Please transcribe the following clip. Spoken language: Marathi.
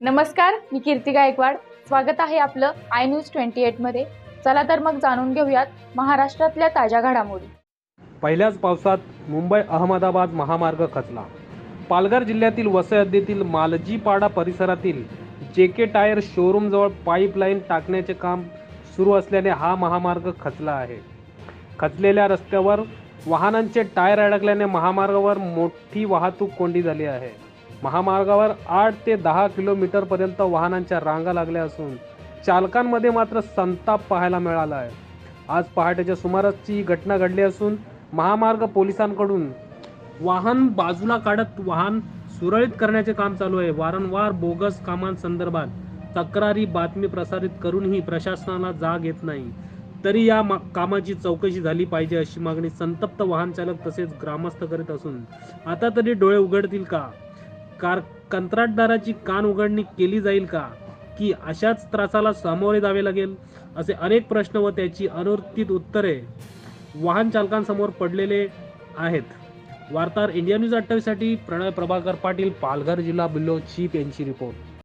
नमस्कार मी कीर्ती गायकवाड. स्वागत आहे आपलं आय न्यूज ट्वेंटी एटमध्ये चला तर मग जाणून घेऊयात महाराष्ट्रातल्या ताज्या घडामोडी. पहिल्याच पावसात मुंबई अहमदाबाद महामार्ग खचला. पालघर जिल्ह्यातील वसई हद्दीतील मालजीपाडा परिसरातील जे के टायर शोरूमजवळ पाईपलाईन टाकण्याचे काम सुरू असल्याने हा महामार्ग खचला आहे. खचलेल्या रस्त्यावर वाहनांचे टायर अडकल्याने महामार्गावर मोठी वाहतूक कोंडी झाली आहे. महामार्गावर आठ ते दहा किलोमीटरपर्यंत वाहनांच्या रांगा लागल्या असून चालकांमध्ये मात्र संताप पाहायला मिळाला आहे आज पहाटेच्या सुमारासची ही घटना घडली असून महामार्ग पोलिसांकडून वाहन बाजूला काढत वाहन सुरळीत करण्याचे काम चालू आहे. वारंवार बोगस कामांसंदर्भात तक्रारी बातमी प्रसारित करूनही प्रशासनाला जाग येत नाही. तरी या मा- कामाची चौकशी झाली पाहिजे अशी मागणी संतप्त वाहन चालक तसेच ग्रामस्थ करीत असून. आता तरी डोळे उघडतील का? कार कंत्राटदाराची कान उघडणी केली जाईल का? की अशाच त्रासाला सामोरे जावे लागेल? असे अनेक प्रश्न व त्याची अनुत्तरित उत्तरे वाहन चालकांसमोर पडलेले आहेत. वार्ताहर इंडिया न्यूज अठ्ठावीससाठी प्रणय प्रभाकर पाटील पालघर जिल्हा बिल्लो चीफ यांची रिपोर्ट.